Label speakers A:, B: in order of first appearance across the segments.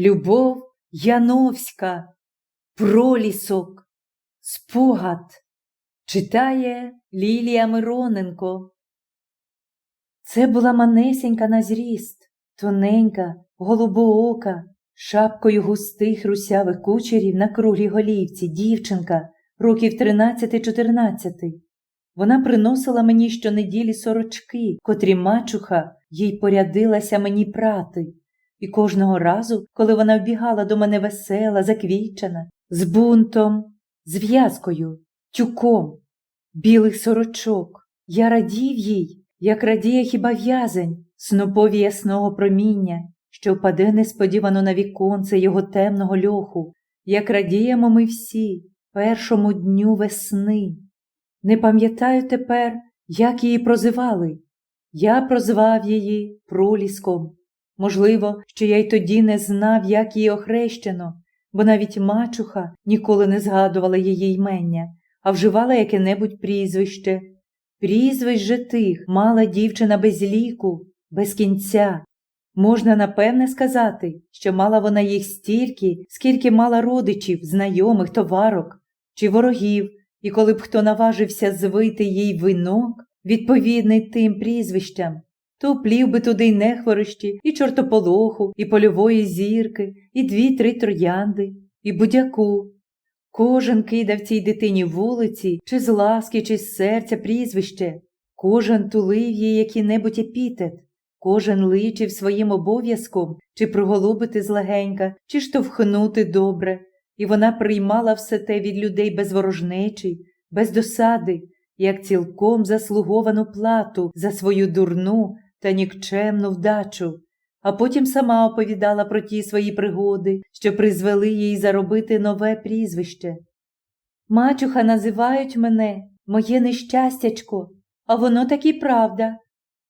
A: Любов Яновська, пролісок, спогад. Читає Лілія Мироненко. Це була манесенька на зріст, тоненька, голубоока, шапкою густих русявих кучерів на круглій голівці, дівчинка, років 13-14. Вона приносила мені щонеділі сорочки, котрі мачуха їй порядилася мені прати. І кожного разу, коли вона вбігала до мене весела, заквічена, з бунтом, з в'язкою, тюком, білих сорочок, я радів їй, як радіє хіба в'язень, снопові ясного проміння, що впаде несподівано на віконце його темного льоху, як радіємо ми всі першому дню весни. Не пам'ятаю тепер, як її прозивали. Я прозвав її проліском. Можливо, що я й тоді не знав, як її охрещено, бо навіть мачуха ніколи не згадувала її ймення, а вживала яке-небудь прізвище. Прізвищ же тих мала дівчина без ліку, без кінця. Можна напевне сказати, що мала вона їх стільки, скільки мала родичів, знайомих, товарок чи ворогів, і коли б хто наважився звити їй винок, відповідний тим прізвищам, то плів би туди й нехворощі, і чортополоху, і польової зірки, і дві-три троянди, і будяку. Кожен кидав цій дитині вулиці, чи з ласки, чи з серця прізвище, кожен тулив їй який-небудь епітет, кожен личив своїм обов'язком, чи приголубити злегенька, чи штовхнути добре, і вона приймала все те від людей без ворожнечі, без досади, як цілком заслуговану плату за свою дурну та нікчемну вдачу, а потім сама оповідала про ті свої пригоди, що призвели їй заробити нове прізвище. Мачуха називають мене моє нещастячко, а воно так і правда.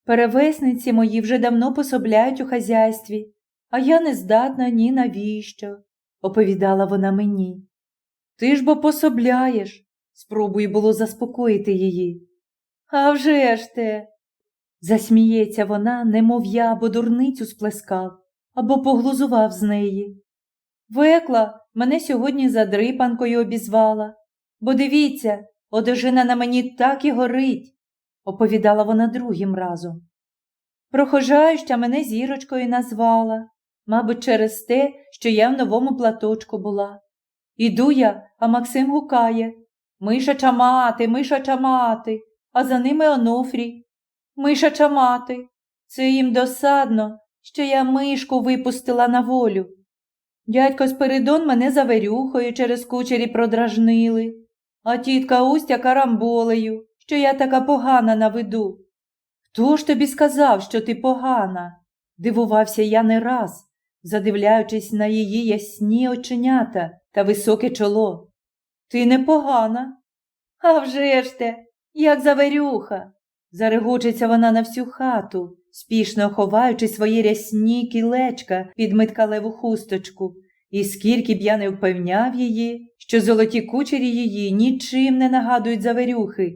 A: Перевесниці мої вже давно пособляють у хазяйстві, а я не здатна ні навіщо, оповідала вона мені. Ти ж бо пособляєш, спробую було заспокоїти її. «А вже ж те!» Засміється вона, немов я або дурницю сплескав, або поглузував з неї. Векла мене сьогодні задрипанкою обізвала, бо дивіться, одежина на мені так і горить, оповідала вона другим разом. Прохожающа мене зірочкою назвала, мабуть, через те, що я в новому платочку була. Іду я, а Максим гукає Мишача мати, мишача мати, а за ними Онуфрій. Мишача мати. Це їм досадно, що я мишку випустила на волю. Дядько Спиридон мене заверюхою через кучері продражнили, а тітка Устя карамболею, що я така погана на виду. Хто ж тобі сказав, що ти погана? дивувався я не раз, задивляючись на її ясні оченята та високе чоло. Ти непогана. «А вже ж те, як заверюха. Зарегочеться вона на всю хату, спішно ховаючи свої рясні кілечка під миткалеву хусточку, і скільки б я не впевняв її, що золоті кучері її нічим не нагадують заверюхи.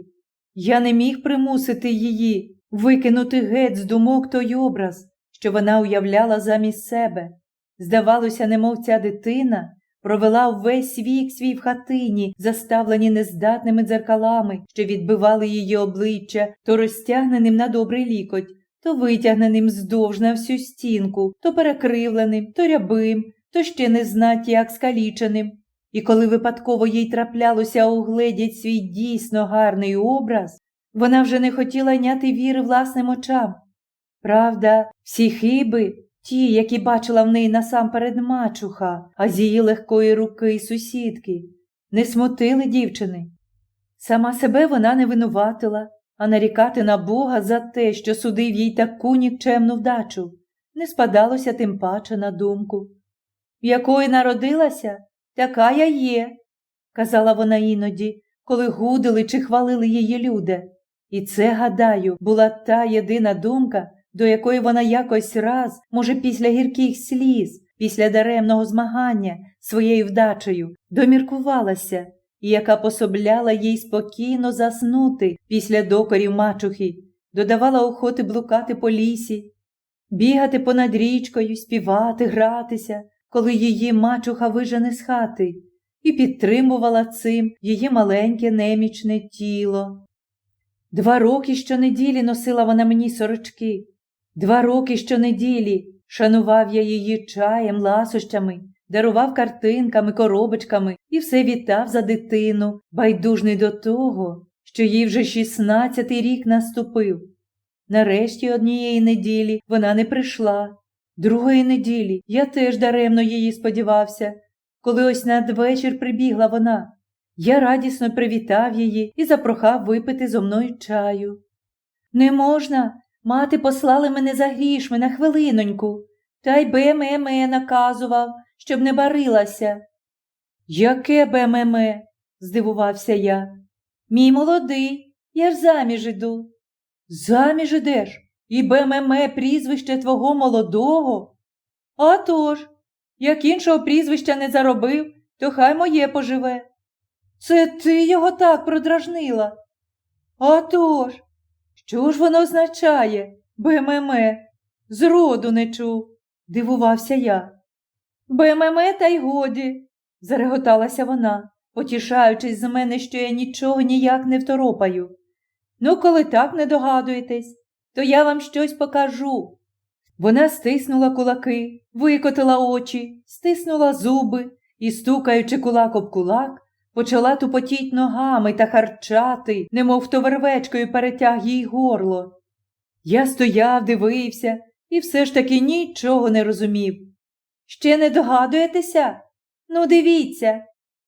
A: Я не міг примусити її викинути геть з думок той образ, що вона уявляла замість себе. Здавалося, немов ця дитина провела увесь вік свій в хатині, заставлені нездатними дзеркалами, що відбивали її обличчя, то розтягненим на добрий лікоть, то витягненим здовж на всю стінку, то перекривленим, то рябим, то ще не знать як скаліченим. І коли випадково їй траплялося угледіть свій дійсно гарний образ, вона вже не хотіла йняти віри власним очам. Правда, всі хиби, ті, які бачила в неї насамперед мачуха, а з її легкої руки й сусідки, не смутили дівчини. Сама себе вона не винуватила, а нарікати на Бога за те, що судив їй таку нікчемну вдачу, не спадалося тим паче на думку. В Якої народилася, така я є, казала вона іноді, коли гудили чи хвалили її люди. І це, гадаю, була та єдина думка, до якої вона якось раз, може, після гірких сліз, після даремного змагання своєю вдачею, доміркувалася, і яка пособляла їй спокійно заснути після докорів мачухи, додавала охоти блукати по лісі, бігати понад річкою, співати, гратися, коли її мачуха вижене з хати, і підтримувала цим її маленьке немічне тіло. Два роки щонеділі носила вона мені сорочки, два роки щонеділі шанував я її чаєм, ласощами, дарував картинками, коробочками і все вітав за дитину, байдужний до того, що їй вже шістнадцятий рік наступив. Нарешті однієї неділі вона не прийшла. Другої неділі я теж даремно її сподівався. Коли ось надвечір прибігла вона, я радісно привітав її і запрохав випити зо мною чаю. Не можна, мати послали мене за грішми на хвилиноньку, та й БММ наказував, щоб не барилася. Яке БММ? здивувався я. Мій молодий, я ж заміж іду. Заміж ідеш? І БММ прізвище твого молодого? А тож, як іншого прізвища не заробив, то хай моє поживе. Це ти його так продражнила. А тож, що ж воно означає, БММ? Зроду не чув, дивувався я. БММ та й годі, зареготалася вона, потішаючись з мене, що я нічого ніяк не второпаю. Ну, коли так не догадуєтесь, то я вам щось покажу. Вона стиснула кулаки, викотила очі, стиснула зуби і, стукаючи кулак об кулак, почала тупотіть ногами та харчати, немов то вервечкою перетяг їй горло. Я стояв, дивився і все ж таки нічого не розумів. Ще не догадуєтеся? Ну, дивіться.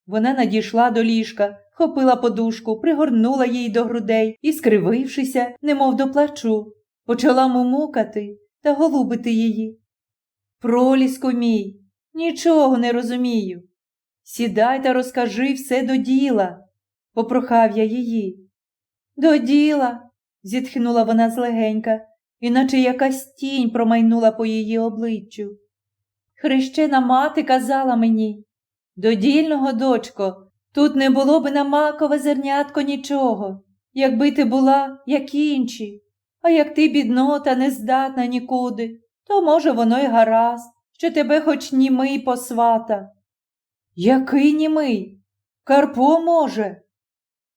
A: Вона надійшла до ліжка, хопила подушку, пригорнула їй до грудей і, скривившися, немов до плачу, почала мумукати та голубити її. Проліску мій, нічого не розумію. Сідай та розкажи все до діла, попрохав я її. До діла, зітхнула вона злегенька, іначе якась тінь промайнула по її обличчю. Хрещена мати казала мені, до дільного, дочко, тут не було би на макове зернятко нічого, якби ти була, як інші. А як ти біднота, нездатна нікуди, то, може, воно й гаразд, що тебе хоч німий посвата. Який німий? Карпо може.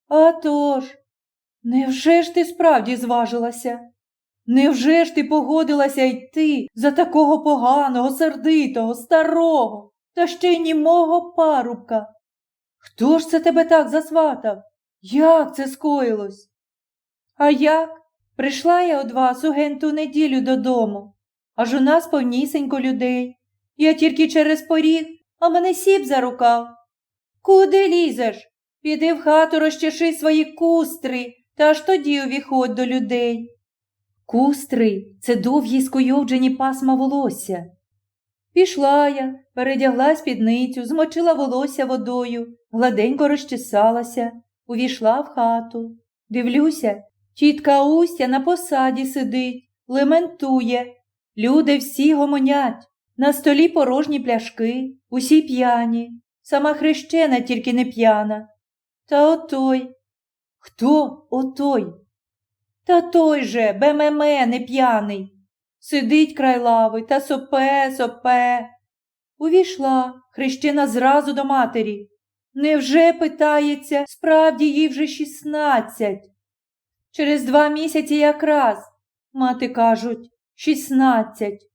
A: А тож, невже ж ти справді зважилася? Невже ж ти погодилася йти за такого поганого, сердитого, старого та ще й німого парубка? Хто ж це тебе так засватав? Як це скоїлось? А як? Прийшла я од вас у генту неділю додому, аж у нас повнісенько людей. Я тільки через поріг, а мене сіп за рукав. Куди лізеш? Піди в хату розчеши свої кустри, та аж тоді увіходь до людей. Кустри це довгі скуйовджені пасма волосся. Пішла я, передягла спідницю, змочила волосся водою, гладенько розчесалася, увійшла в хату. Дивлюся, Тітка Устя на посаді сидить, лементує. Люди всі гомонять, на столі порожні пляшки, усі п'яні, сама хрещена тільки не п'яна. Та отой. Хто отой? Та той же, бемеме, не п'яний. Сидить край лави та сопе, сопе. Увійшла хрещена зразу до матері. Невже, питається, справді їй вже шістнадцять? Через два місяці якраз, мати кажуть, шістнадцять.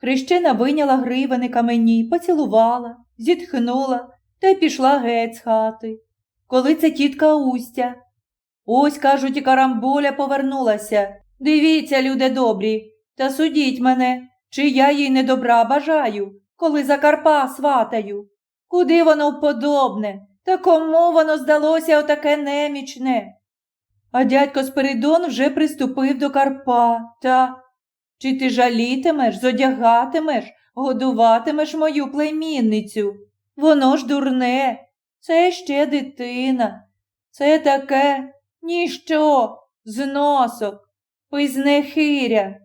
A: Хрещена виняла гривеника мені, поцілувала, зітхнула та й пішла геть з хати. Коли це тітка Устя. Ось, кажуть, і карамболя повернулася. Дивіться, люди добрі, та судіть мене, чи я їй недобра бажаю, коли за Карпа сватаю. Куди воно вподобне, та кому воно здалося отаке немічне? А дядько Спиридон вже приступив до Карпа, та чи ти жалітимеш, зодягатимеш, годуватимеш мою племінницю? Воно ж дурне, це ще дитина, це таке ніщо, зносок, пизнехиря.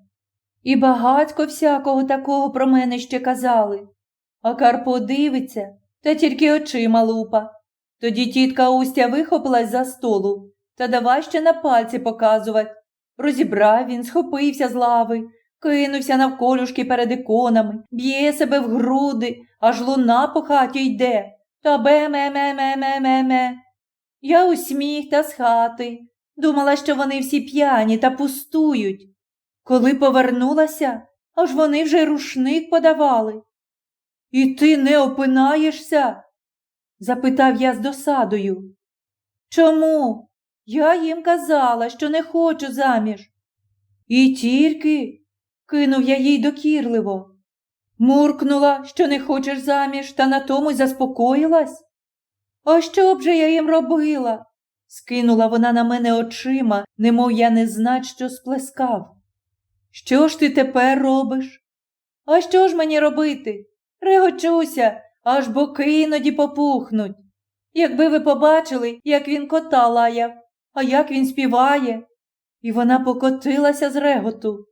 A: І багатько всякого такого про мене ще казали. А Карпо дивиться, та тільки очима лупа. Тоді тітка Устя вихопилась за столу та давай ще на пальці показувати. Розібрав він, схопився з лави, кинувся навколюшки перед іконами, б'є себе в груди, аж луна по хаті йде, та бе-ме-ме-ме-ме-ме-ме. Я усміх та з хати. Думала, що вони всі п'яні та пустують. Коли повернулася, аж вони вже рушник подавали. І ти не опинаєшся? запитав я з досадою. Чому? Я їм казала, що не хочу заміж. І тільки, кинув я їй докірливо. Муркнула, що не хочеш заміж, та на тому й заспокоїлась. А що б же я їм робила? скинула вона на мене очима, немов я не знать, що сплескав. Що ж ти тепер робиш? А що ж мені робити? Регочуся, аж боки іноді попухнуть. Якби ви побачили, як він кота лаяв, а як він співає. І вона покотилася з реготу.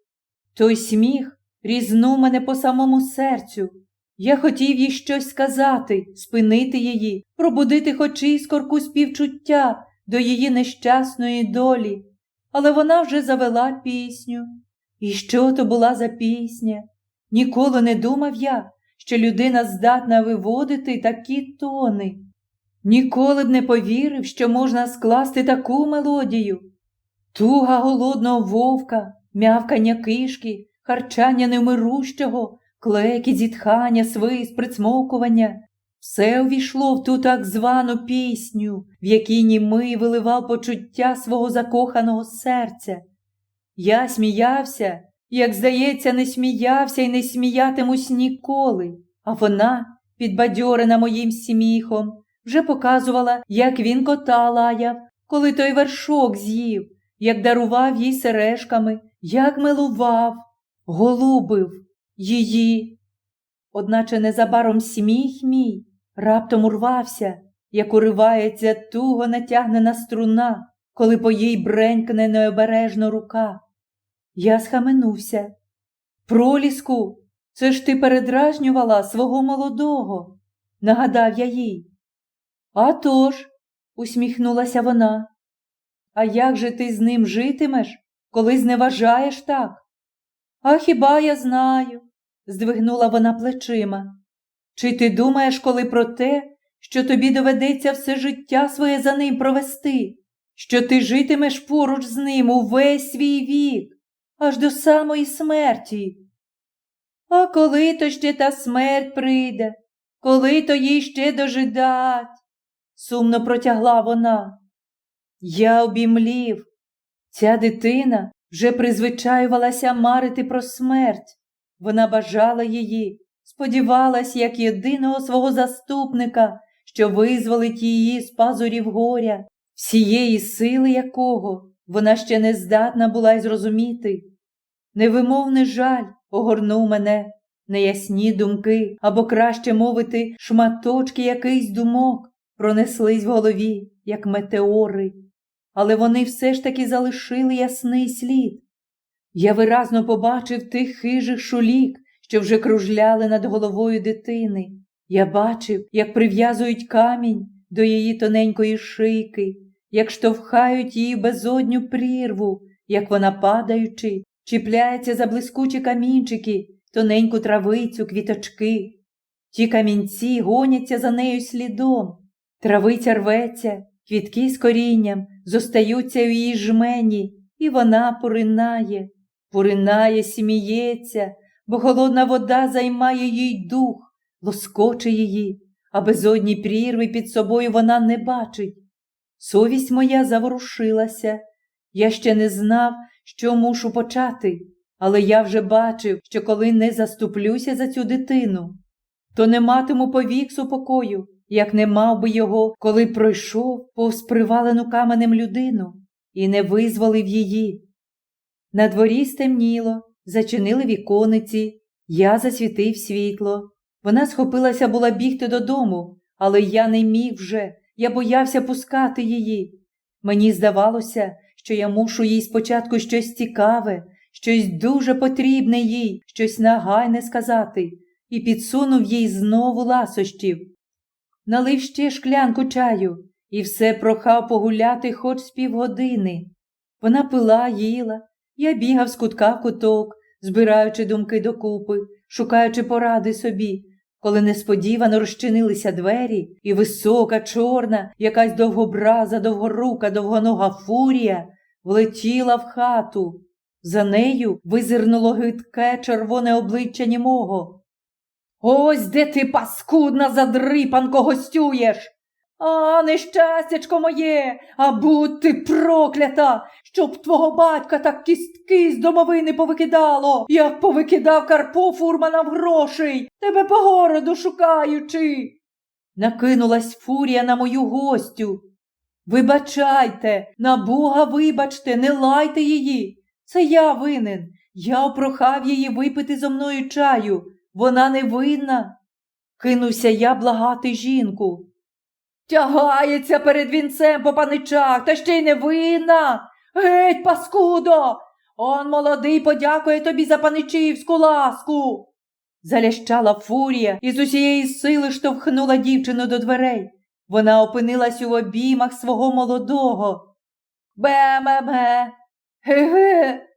A: Той сміх різнув мене по самому серцю. Я хотів їй щось сказати, спинити її, пробудити хоч іскорку співчуття до її нещасної долі, але вона вже завела пісню. І що то була за пісня? Ніколи не думав я, що людина здатна виводити такі тони. Ніколи б не повірив, що можна скласти таку мелодію. Туга голодного вовка, м'явкання кишки, харчання невмирущого, клекі, зітхання, свист, прицмокування. Все увійшло в ту так звану пісню, в якій німий виливав почуття свого закоханого серця. Я сміявся, як, здається, не сміявся і не сміятимусь ніколи, а вона, підбадьорена моїм сміхом, вже показувала, як він кота лаяв, коли той вершок з'їв, як дарував їй сережками, як милував, голубив її. Одначе незабаром сміх мій раптом урвався, як уривається туго натягнена струна, коли по їй бренькне необережно рука. Я схаменувся. Проліску, це ж ти передражнювала свого молодого, нагадав я їй. «А тож», – усміхнулася вона. А як же ти з ним житимеш, коли зневажаєш так? А хіба я знаю? здвигнула вона плечима. Чи ти думаєш, коли про те, що тобі доведеться все життя своє за ним провести, що ти житимеш поруч з ним увесь свій вік, аж до самої смерті? А коли то ще та смерть прийде, коли то їй ще дожидать? сумно протягла вона. Я обімлів. Ця дитина вже призвичаювалася марити про смерть. Вона бажала її, сподівалась, як єдиного свого заступника, що визволить її з пазурів горя, всієї сили якого вона ще не здатна була й зрозуміти. Невимовний жаль огорнув мене, неясні думки, або краще мовити, шматочки якийсь думок пронеслись в голові, як метеори, але вони все ж таки залишили ясний слід. Я виразно побачив тих хижих шулік, що вже кружляли над головою дитини. Я бачив, як прив'язують камінь до її тоненької шийки, як штовхають її безодню прірву, як вона, падаючи, чіпляється за блискучі камінчики, тоненьку травицю, квіточки. Ті камінці гоняться за нею слідом. Травиця рветься, квітки з корінням зостаються в її жмені, і вона поринає, поринає, сміється, бо холодна вода займає їй дух, лоскоче її, а безодні прірви під собою вона не бачить. Совість моя заворушилася. Я ще не знав, що мушу почати, але я вже бачив, що коли не заступлюся за цю дитину, то не матиму повік супокою, як не мав би його, коли пройшов повз привалену каменем людину і не визволив її. На дворі стемніло, зачинили вікониці, я засвітив світло. Вона схопилася була бігти додому, але я не міг вже, я боявся пускати її. Мені здавалося, що я мушу їй спочатку щось цікаве, щось дуже потрібне їй, щось нагайне сказати, і підсунув їй знову ласощів. Налив ще шклянку чаю і все прохав погуляти хоч з півгодини. Вона пила, їла, я бігав з кутка в куток, збираючи думки докупи, шукаючи поради собі, коли несподівано розчинилися двері, і висока, чорна, якась довгобраза, довгорука, довгонога фурія влетіла в хату. За нею визирнуло гидке червоне обличчя німого. Ось де ти, паскудна задрипанко, гостюєш. А, нещастячко моє, а будь ти проклята, щоб твого батька так кістки з домовини повикидало, як повикидав Карпо фурмана в грошей, тебе по городу шукаючи. Накинулась фурія на мою гостю. Вибачайте, на Бога вибачте, не лайте її. Це я винен. Я опрохав її випити зо мною чаю. Вона не винна. Кинувся я благати жінку. Тягається перед вінцем по паничах, та ще й не винна. Геть, паскудо! Он молодий подякує тобі за паничівську ласку. Залящала фурія і з усієї сили штовхнула дівчину до дверей. Вона опинилась у обіймах свого молодого. Бе-ме-ме, ге-ге.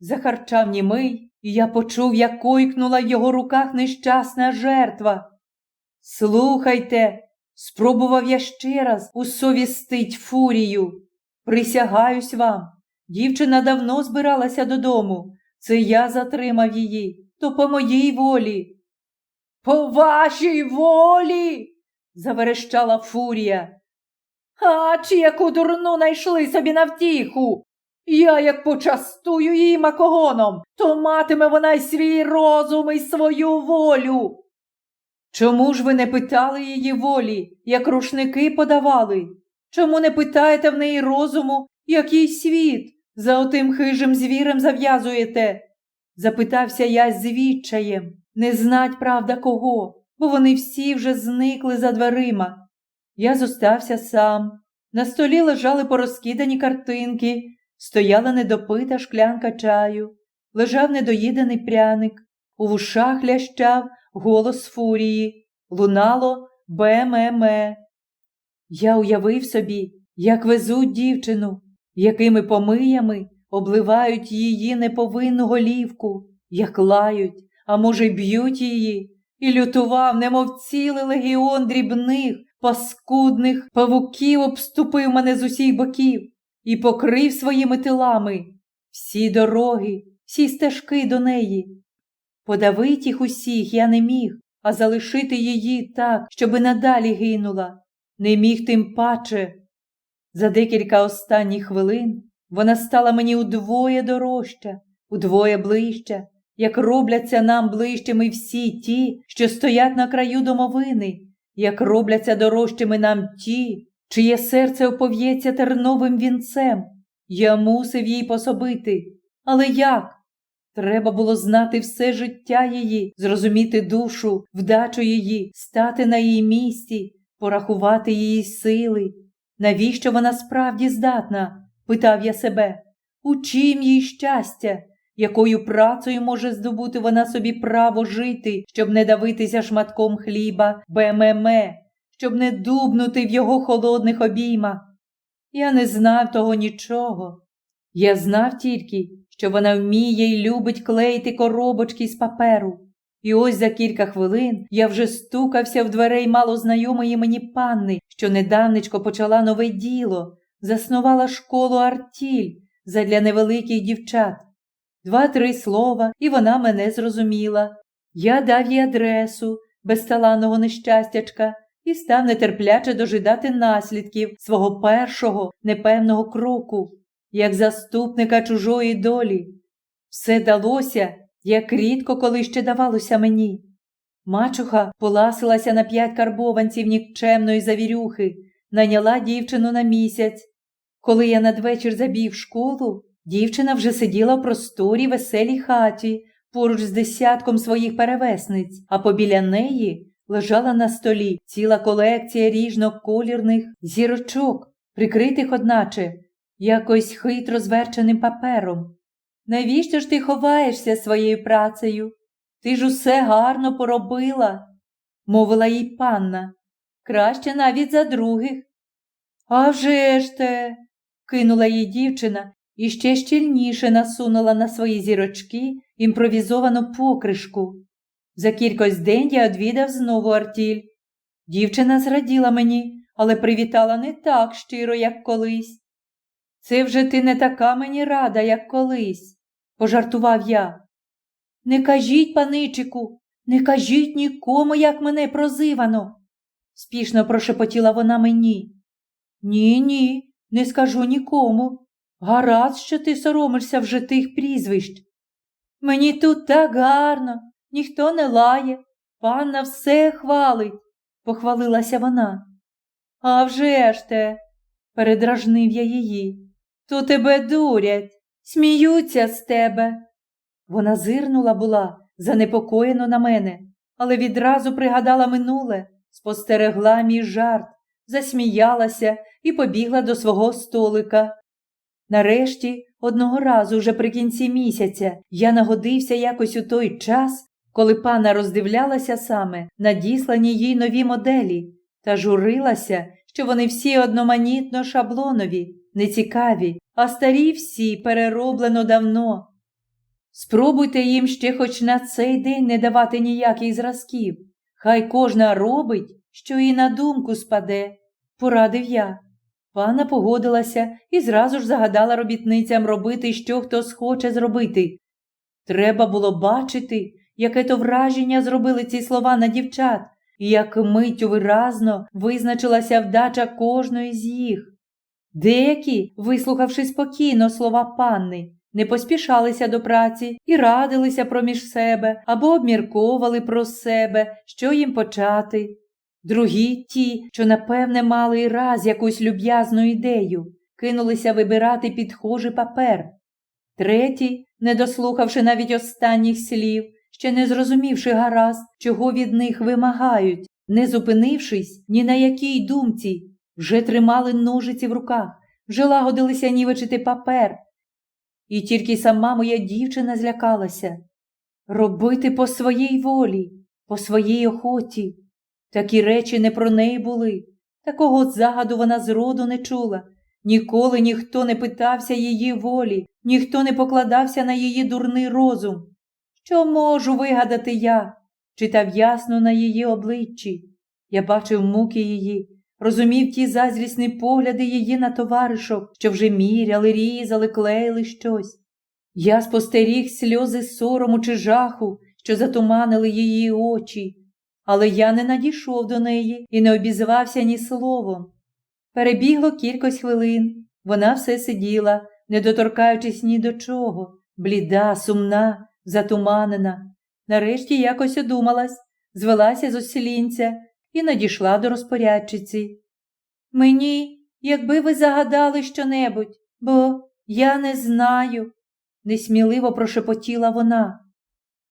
A: Захарчав німий, і я почув, як койкнула в його руках нещасна жертва. Слухайте, спробував я ще раз усовістить фурію. Присягаюсь вам, дівчина давно збиралася додому. Це я затримав її, то по моїй волі. По вашій волі. заверещала фурія. А чи яку дурну найшли собі на втіху? Я як почастую її макогоном, то матиме вона й свій розум і свою волю. Чому ж ви не питали її волі, як рушники подавали? Чому не питаєте в неї розуму, який світ за отим хижим звірем зав'язуєте? Запитався я з відчаєм, не знать, правда, кого, бо вони всі вже зникли за дверима. Я зостався сам. На столі лежали порозкидані картинки, стояла недопита шклянка чаю, лежав недоїдений пряник, у вушах лящав голос фурії, лунало бе-ме-ме. Я уявив собі, як везуть дівчину, якими помиями обливають її неповинну голівку, як лають, а може, й б'ють її, і лютував, немов цілий легіон дрібних, паскудних павуків обступив мене з усіх боків і покрив своїми тилами всі дороги, всі стежки до неї. Подавить їх усіх я не міг, а залишити її так, щоби надалі гинула, не міг тим паче. За декілька останніх хвилин вона стала мені удвоє дорожча, удвоє ближча, як робляться нам ближчими всі ті, що стоять на краю домовини, як робляться дорожчими нам ті, чиє серце опов'ється терновим вінцем. Я мусив їй пособити. Але як? Треба було знати все життя її, зрозуміти душу, вдачу її, стати на її місці, порахувати її сили. Навіщо вона справді здатна? питав я себе. У чим їй щастя? Якою працею може здобути вона собі право жити, щоб не давитися шматком хліба, бемеме, щоб не дубнути в його холодних обіймах? Я не знав того нічого. Я знав тільки, що вона вміє й любить клеїти коробочки з паперу. І ось за кілька хвилин я вже стукався в дверей малознайомої мені панни, що недавничко почала нове діло, заснувала школу артіль задля невеликих дівчат. Два-три слова, і вона мене зрозуміла. Я дав їй адресу безталанного нещастячка і став нетерпляче дожидати наслідків свого першого непевного кроку, як заступника чужої долі. Все далося, як рідко коли ще давалося мені. Мачуха поласилася на п'ять карбованців нікчемної завірюхи, наняла дівчину на місяць. Коли я надвечір забів школу, дівчина вже сиділа в просторій веселій хаті поруч з десятком своїх перевесниць, а побіля неї лежала на столі ціла колекція ріжноколірних зірочок, прикритих, одначе, якось хитро зверченим папером. Навіщо ж ти ховаєшся своєю працею? Ти ж усе гарно поробила, мовила їй панна, краще навіть за других. «А вже ж те, кинула їй дівчина і ще щільніше насунула на свої зірочки імпровізовану покришку. За кількось день я одвідав знову артіль. Дівчина зраділа мені, але привітала не так щиро, як колись. Це вже ти не така мені рада, як колись, пожартував я. Не кажіть, паничику, не кажіть нікому, як мене прозивано, спішно прошепотіла вона мені. Ні, ні, не скажу нікому. Гаразд, що ти соромишся вже тих прізвищ. Мені тут так гарно, ніхто не лає, панна все хвалить, похвалилася вона. «А вже ж те, передражнив я її. То тебе дурять, сміються з тебе. Вона зирнула була занепокоєно на мене, але відразу пригадала минуле, спостерегла мій жарт, засміялася і побігла до свого столика. Нарешті, одного разу, вже при кінці місяця, я нагодився якось у той час, коли пана роздивлялася саме надіслані їй нові моделі, та журилася, що вони всі одноманітно шаблонові, нецікаві, а старі всі перероблено давно. Спробуйте їм ще хоч на цей день не давати ніяких зразків. Хай кожна робить, що їй на думку спаде, порадив я. Пана погодилася і зразу ж загадала робітницям робити, що хто схоче зробити. Треба було бачити, яке то враження зробили ці слова на дівчат, і як миттю виразно визначилася вдача кожної з їх. Деякі, вислухавши спокійно слова панни, не поспішалися до праці і радилися проміж себе або обмірковували про себе, що їм почати. Другі, ті, що напевне мали і раз якусь люб'язну ідею, кинулися вибирати підхожий папер. Треті, не дослухавши навіть останніх слів, ще не зрозумівши гаразд, чого від них вимагають, не зупинившись ні на якій думці, вже тримали ножиці в руках, вже лагодилися нівечити папер. І тільки сама моя дівчина злякалася робити по своїй волі, по своїй охоті. Такі речі не про неї були, такого загаду вона зроду не чула. Ніколи ніхто не питався її волі, ніхто не покладався на її дурний розум. Що можу вигадати я? читав ясно на її обличчі. Я бачив муки її, розумів ті зазрісні погляди її на товаришок, що вже міряли, різали, клеїли щось. Я спостеріг сльози сорому чи жаху, що затуманили її очі, але я не надійшов до неї і не обізвався ні словом. Перебігло кількось хвилин, вона все сиділа, не доторкаючись ні до чого, бліда, сумна, затуманена. Нарешті якось одумалась, звелася з оселінця і надійшла до розпорядчиці. Мені, якби ви загадали щонебудь, бо я не знаю, несміливо прошепотіла вона.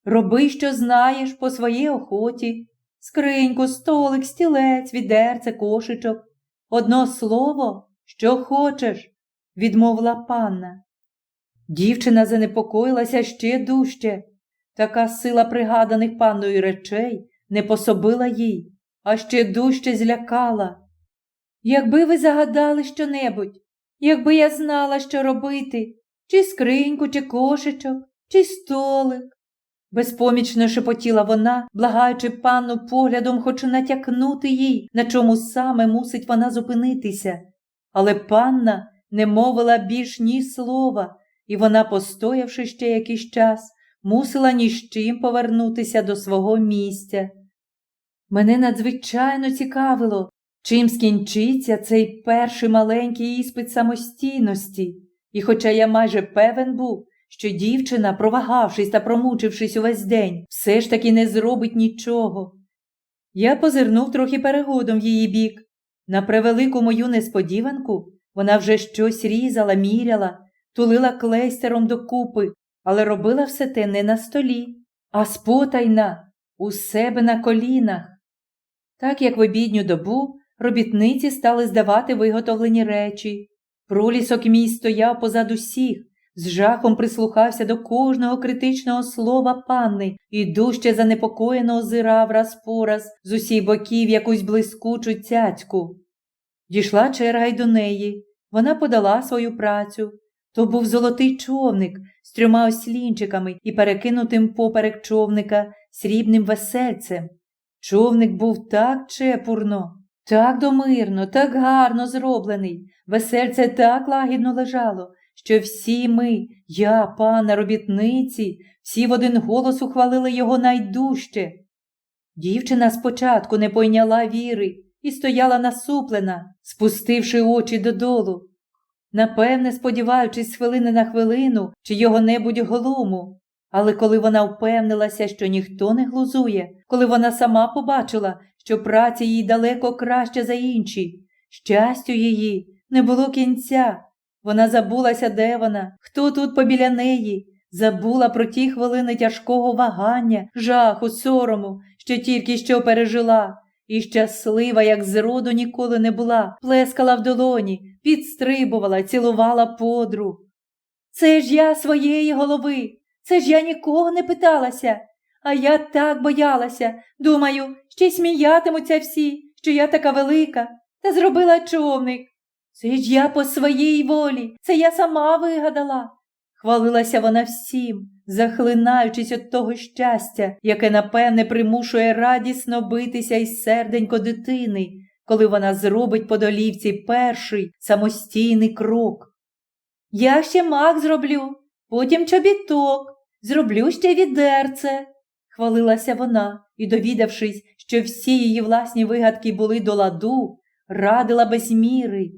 A: Роби, що знаєш, по своїй охоті, скриньку, столик, стілець, відерце, кошечок. Одно слово, що хочеш, відмовила панна. Дівчина занепокоїлася ще дужче. Така сила пригаданих панною речей не пособила їй, а ще дужче злякала. Якби ви загадали щонебудь, якби я знала, що робити, чи скриньку, чи кошечок, чи столик. Безпомічно шепотіла вона, благаючи панну поглядом хоч натякнути їй, на чому саме мусить вона зупинитися. Але панна не мовила більш ні слова, і вона, постоявши ще якийсь час, мусила ні з чим повернутися до свого місця. Мене надзвичайно цікавило, чим скінчиться цей перший маленький іспит самостійності, і хоча я майже певен був, що дівчина, провагавшись та промучившись увесь день, все ж таки не зробить нічого. Я позирнув трохи перегодом в її бік. На превелику мою несподіванку вона вже щось різала, міряла, тулила клейстером докупи, але робила все те не на столі, а спотайна, у себе на колінах. Так як в обідню добу робітниці стали здавати виготовлені речі. Пролісок мій стояв позад усіх, з жахом прислухався до кожного критичного слова панни і дужче занепокоєно озирав раз по раз з усіх боків якусь блискучу цяцьку. Дійшла черга й до неї. Вона подала свою працю. То був золотий човник з трьома ослінчиками і перекинутим поперек човника срібним весельцем. Човник був так чепурно, так домирно, так гарно зроблений, весельце так лагідно лежало, що всі ми, я, пана робітниці, всі в один голос ухвалили його найдужче. Дівчина спочатку не пойняла віри і стояла насуплена, спустивши очі додолу. Напевне, сподіваючись хвилини на хвилину чи його-небудь глуму. Але коли вона впевнилася, що ніхто не глузує, коли вона сама побачила, що праця їй далеко краще за інші, щастю її не було кінця. Вона забулася, де вона, хто тут побіля неї, забула про ті хвилини тяжкого вагання, жаху, сорому, що тільки що пережила, і щаслива, як зроду ніколи не була, плескала в долоні, підстрибувала, цілувала подруг. Це ж я своєї голови, це ж я нікого не питалася, а я так боялася. Думаю, ще сміятимуться всі, що я така велика, та зробила човник. Це ж я по своїй волі, це я сама вигадала. Хвалилася вона всім, захлинаючись від того щастя, яке, напевне, примушує радісно битися із серденько дитини, коли вона зробить по долівці перший самостійний крок. Я ще мак зроблю, потім чобіток, зроблю ще відерце, хвалилася вона і, довідавшись, що всі її власні вигадки були до ладу, радила без міри.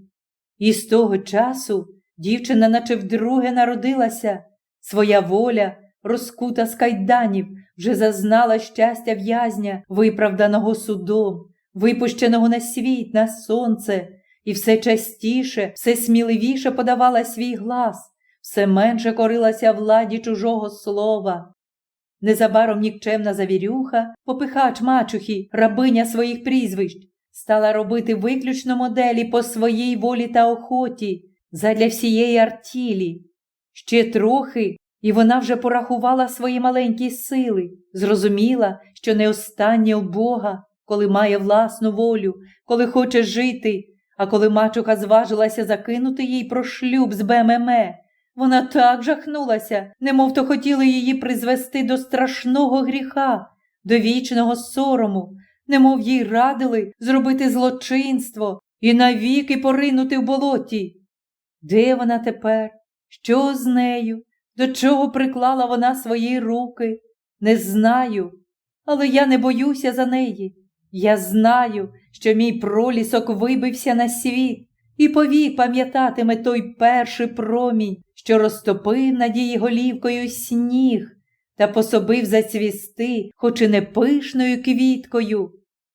A: І з того часу дівчина, наче вдруге народилася, своя воля, розкута з кайданів, вже зазнала щастя в'язня, виправданого судом, випущеного на світ, на сонце, і все частіше, все сміливіше подавала свій глас, все менше корилася владі чужого слова. Незабаром нікчемна завірюха, попихач мачухи, рабиня своїх прізвищ, стала робити виключно моделі по своїй волі та охоті задля всієї артілі. Ще трохи, і вона вже порахувала свої маленькі сили, зрозуміла, що не останнє у Бога, коли має власну волю, коли хоче жити, а коли мачуха зважилася закинути їй про шлюб з БММ, вона так жахнулася, немов то хотіли її призвести до страшного гріха, до вічного сорому, немов їй радили зробити злочинство і навіки поринути в болоті. Де вона тепер? Що з нею? До чого приклала вона свої руки? Не знаю, але я не боюся за неї. Я знаю, що мій пролісок вибився на світ і повік пам'ятатиме той перший промінь, що розтопив над її голівкою сніг та пособив зацвісти, хоч і не пишною квіткою,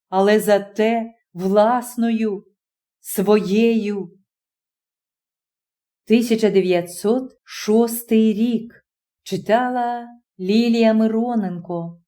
A: але зате власною, своєю. 1906 рік. Читала Лілія Мироненко